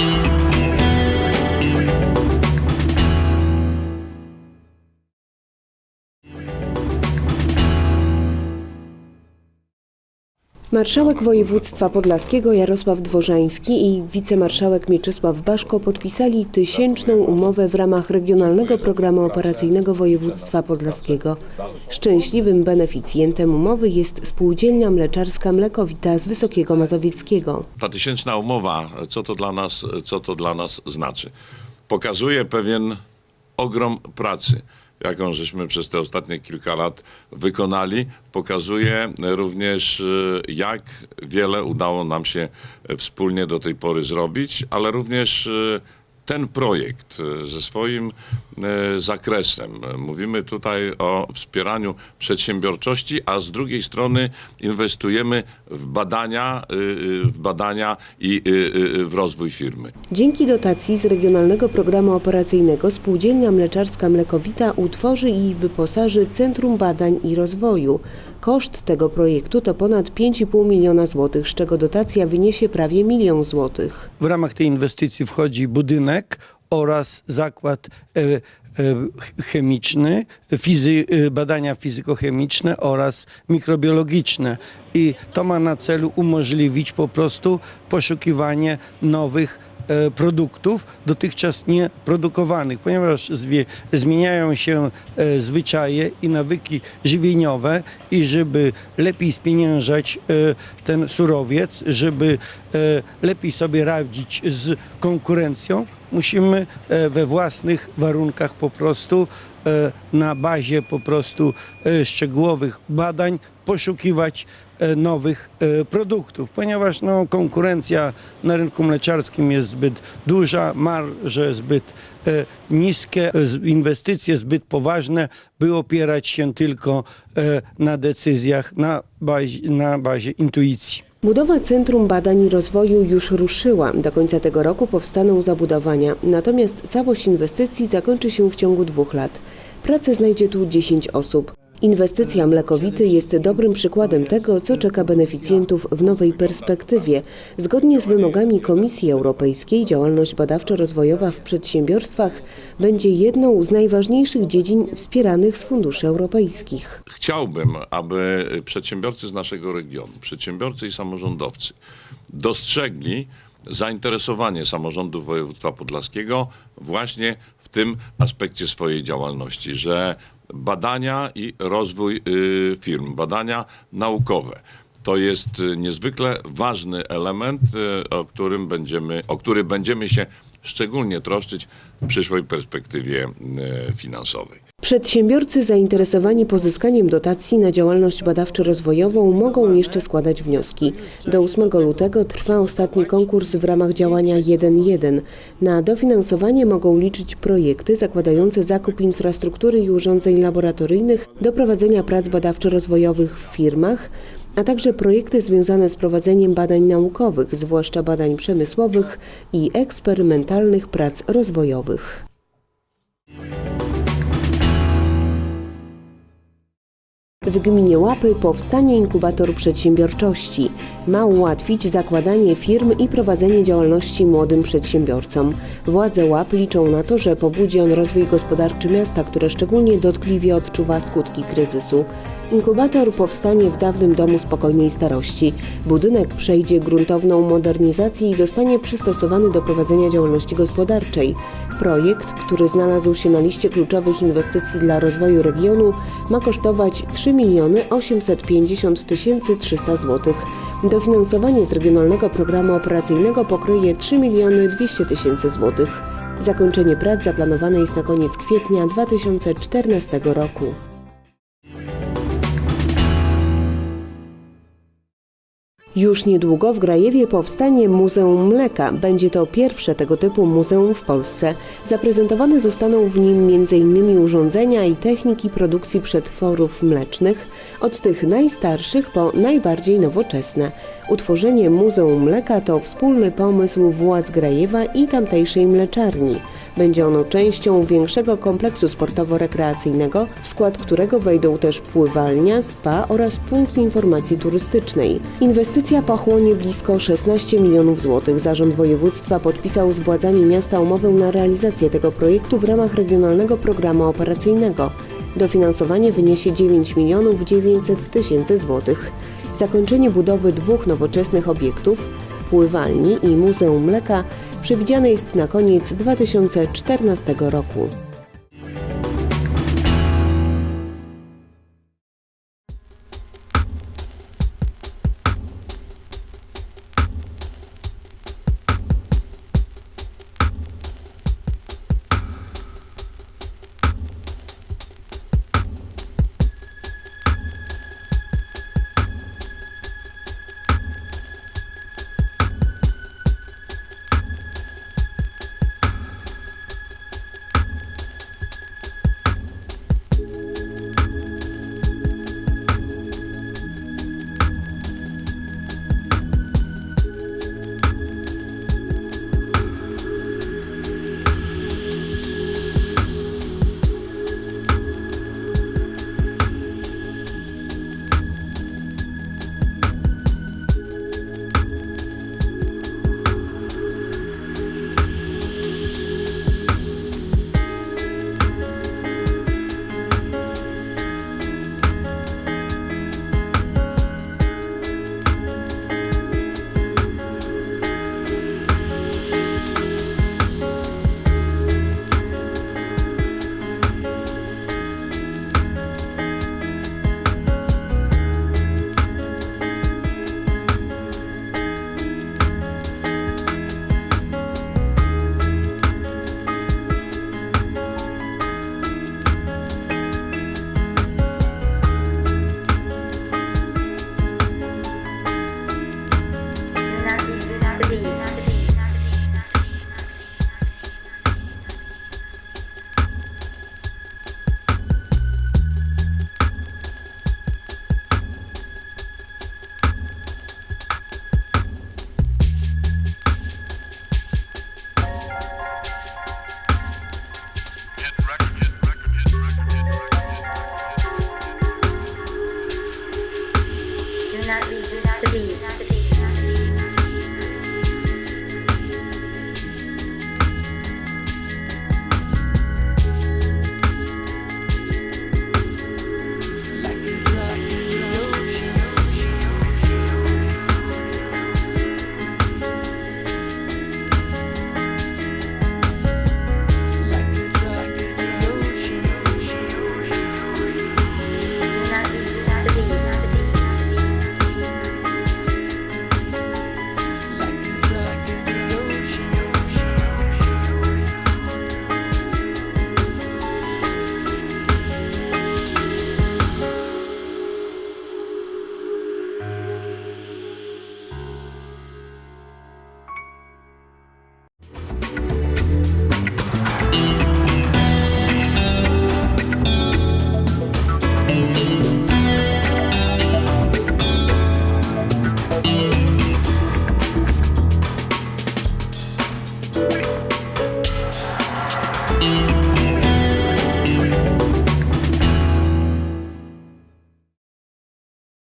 Thank you. Marszałek województwa podlaskiego Jarosław Dworzański i wicemarszałek Mieczysław Baszko podpisali tysięczną umowę w ramach Regionalnego Programu Operacyjnego Województwa Podlaskiego. Szczęśliwym beneficjentem umowy jest spółdzielnia mleczarska Mlekowita z Wysokiego Mazowieckiego. Ta tysięczna umowa, co to dla nas, co to dla nas znaczy? Pokazuje pewien ogrom pracy, jaką żeśmy przez te ostatnie kilka lat wykonali. Pokazuje również, y, jak wiele udało nam się wspólnie do tej pory zrobić, ale również y, ten projekt y, ze swoim y, zakresem. Mówimy tutaj o wspieraniu przedsiębiorczości, a z drugiej strony inwestujemy w badania, y, w badania i w rozwój firmy. Dzięki dotacji z Regionalnego Programu Operacyjnego Spółdzielnia Mleczarska Mlekowita utworzy i wyposaży Centrum Badań i Rozwoju. Koszt tego projektu to ponad 5,5 miliona złotych, z czego dotacja wyniesie prawie milion złotych. W ramach tej inwestycji wchodzi budynek oraz zakład e, e, ch- chemiczny, fizy, e, badania fizykochemiczne oraz mikrobiologiczne. I to ma na celu umożliwić po prostu poszukiwanie nowych produktów dotychczas nie produkowanych, ponieważ zmieniają się e, zwyczaje i nawyki żywieniowe i żeby lepiej spieniężać e, ten surowiec, żeby e, lepiej sobie radzić z konkurencją, musimy e, we własnych warunkach po prostu e, na bazie po prostu e, szczegółowych badań poszukiwać e, nowych e, produktów, ponieważ no, konkurencja na rynku mleczarskim jest zbyt duża, marże zbyt e, niskie, e, inwestycje zbyt poważne, by opierać się tylko e, na decyzjach na bazie, na bazie intuicji. Budowa Centrum Badań i Rozwoju już ruszyła. Do końca tego roku powstaną zabudowania, natomiast całość inwestycji zakończy się w ciągu dwóch lat. Pracę znajdzie tu 10 osób. Inwestycja Mlekowity jest dobrym przykładem tego, co czeka beneficjentów w nowej perspektywie. Zgodnie z wymogami Komisji Europejskiej działalność badawczo-rozwojowa w przedsiębiorstwach będzie jedną z najważniejszych dziedzin wspieranych z funduszy europejskich. Chciałbym, aby przedsiębiorcy z naszego regionu, przedsiębiorcy i samorządowcy dostrzegli zainteresowanie samorządu województwa podlaskiego właśnie w tym aspekcie swojej działalności, że badania i rozwój y, firm, badania naukowe to jest y, niezwykle ważny element, y, o którym będziemy, o który będziemy się szczególnie troszczyć w przyszłej perspektywie finansowej. Przedsiębiorcy zainteresowani pozyskaniem dotacji na działalność badawczo-rozwojową mogą jeszcze składać wnioski. Do 8 lutego trwa ostatni konkurs w ramach działania 1.1. Na dofinansowanie mogą liczyć projekty zakładające zakup infrastruktury i urządzeń laboratoryjnych do prowadzenia prac badawczo-rozwojowych w firmach, a także projekty związane z prowadzeniem badań naukowych, zwłaszcza badań przemysłowych i eksperymentalnych prac rozwojowych. W gminie Łapy powstanie inkubator przedsiębiorczości. Ma ułatwić zakładanie firm i prowadzenie działalności młodym przedsiębiorcom. Władze Łap liczą na to, że pobudzi on rozwój gospodarczy miasta, które szczególnie dotkliwie odczuwa skutki kryzysu. Inkubator powstanie w dawnym domu spokojnej starości. Budynek przejdzie gruntowną modernizację i zostanie przystosowany do prowadzenia działalności gospodarczej. Projekt, który znalazł się na liście kluczowych inwestycji dla rozwoju regionu, ma kosztować 3 miliony 850 tysięcy 300 zł. Dofinansowanie z Regionalnego Programu Operacyjnego pokryje 3 miliony 200 tysięcy złotych. Zakończenie prac zaplanowane jest na koniec kwietnia 2014 roku. Już niedługo w Grajewie powstanie Muzeum Mleka. Będzie to pierwsze tego typu muzeum w Polsce. Zaprezentowane zostaną w nim m.in. urządzenia i techniki produkcji przetworów mlecznych, od tych najstarszych po najbardziej nowoczesne. Utworzenie Muzeum Mleka to wspólny pomysł władz Grajewa i tamtejszej mleczarni. Będzie ono częścią większego kompleksu sportowo-rekreacyjnego, w skład którego wejdą też pływalnia, spa oraz punkt informacji turystycznej. Inwestycja pochłonie blisko 16 milionów złotych. Zarząd województwa podpisał z władzami miasta umowę na realizację tego projektu w ramach Regionalnego Programu Operacyjnego. Dofinansowanie wyniesie 9 milionów 900 tysięcy złotych. Zakończenie budowy dwóch nowoczesnych obiektów, pływalni i Muzeum Mleka, przewidziane jest na koniec 2014 roku.